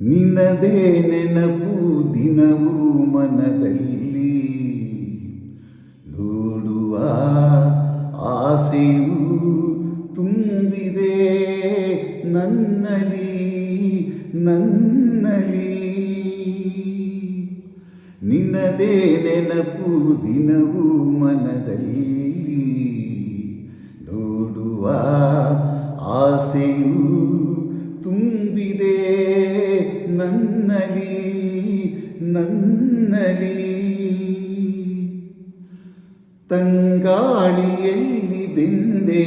ನಿನ್ನದೇ ನೆನಪು ದಿನವೂ ಮನದಲ್ಲಿ. ನೋಡುವ ಆಸೆಯು ತುಂಬಿದೆ ನನ್ನಲಿ ನನ್ನಲಿ ನಿನ್ನದೇ ನೆನಪು ದಿನವೂ ಮನದಲ್ಲಿ. ನೋಡುವ ಆಸೆಯು ತುಂಬಿದೆ ನನ್ನಲಿ ನನ್ನಲಿ ತಂಗಾಳಿಯಲ್ಲಿ ಬೆಂದೆ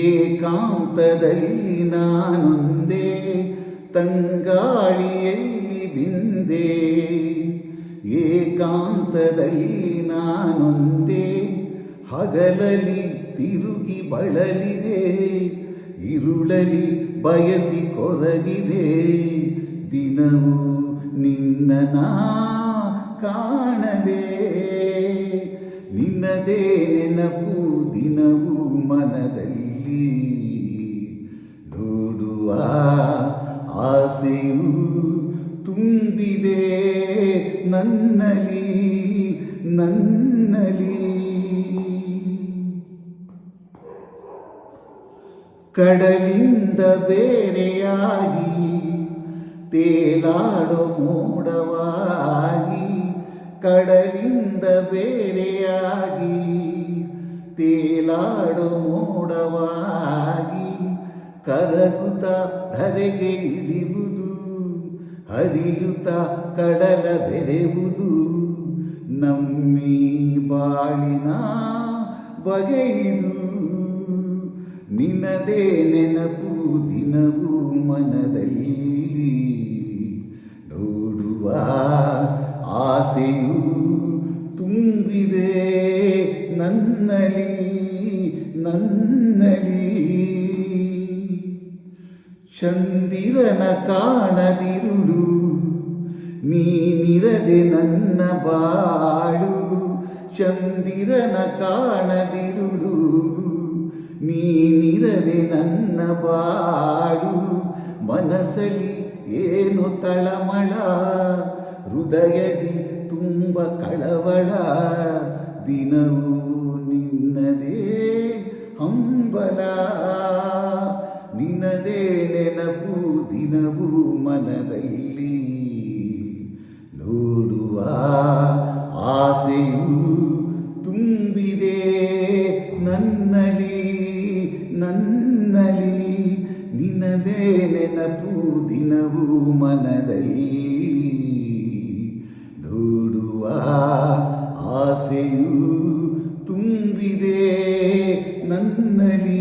ಏಕಾಂತದಲ್ಲಿ ನಾನೊಂದೇ ತಂಗಾಳಿಯಲ್ಲಿ ಬಿಂದೆ ಏಕಾಂತದಲ್ಲಿ ನಾನೊಂದೇ ಹಗಲಲಿ ತಿರುಗಿ ಬಳಲಿದೆ, ಇರುಳಲಿ ಬಯಸಿ ಕೊರಗಿದೆ. ದಿನವೂ ನಿನ್ನ ಕಾಣದೆ ನಿನ್ನದೇ ನೆನಪು ದಿನವೂ ಮನದಲ್ಲಿ. ದೂಡುವ ಆಸೆಯು ತುಂಬಿದೆ ನನ್ನಲಿ ನನ್ನಲಿ ಕಡಲಿಂದ ಬೇರೆಯಾಗಿ, ತೇಲಾಡೋ ಮೋಡವಾಗಿ, ಕಡಲಿಂದ ಬೇರೆಯಾಗಿ, ತೇಲಾಡೋ ಮೋಡವಾಗಿ, ಕರಗುತ ಧರೆಗೆ ಇಳಿಯುವುದು ಹರಿಯುತ್ತ ಕಡಲ ಬೆರೆಯುವುದು ನಮ್ಮಿ ಬಾಳಿನ ಬಗೆಯಿದು. ನಿನ್ನದೇ ನೆನಪು ದಿನವೂ ಮನದಲ್ಲಿ ನೋಡುವ ಆಸೆಯು ತುಂಬಿದೆ ನನ್ನಲಿ ನನ್ನಲಿ ಚಂದಿರನ ಕಾಣದಿರುಳು, ನೀನಿರದೆ ನನ್ನ ಬಾಳು. ಚಂದಿರನ ಕಾಣದಿರುಳು ನೀನಿರದೆ ನನ್ನ ಬಾಡು ಮನಸಲಿ ಏನು ತಳಮಳ? ಹೃದಯದಿ ತುಂಬ ಕಳವಳ, ದಿನವೂ ನಿನ್ನದೇ ಹಂಬಲ. ನಿನ್ನದೇ ನೆನಪು ದಿನವೂ ಮನದಲ್ಲಿ ನೋಡುವ ಆಸೆಯು ನನ್ನಲಿ ನಿನ್ನದೇ ನೆನಪು ದಿನವೂ ಮನದಲ್ಲಿ. ನೋಡುವ ಆಸೆಯು ತುಂಬಿದೆ ನನ್ನಲಿ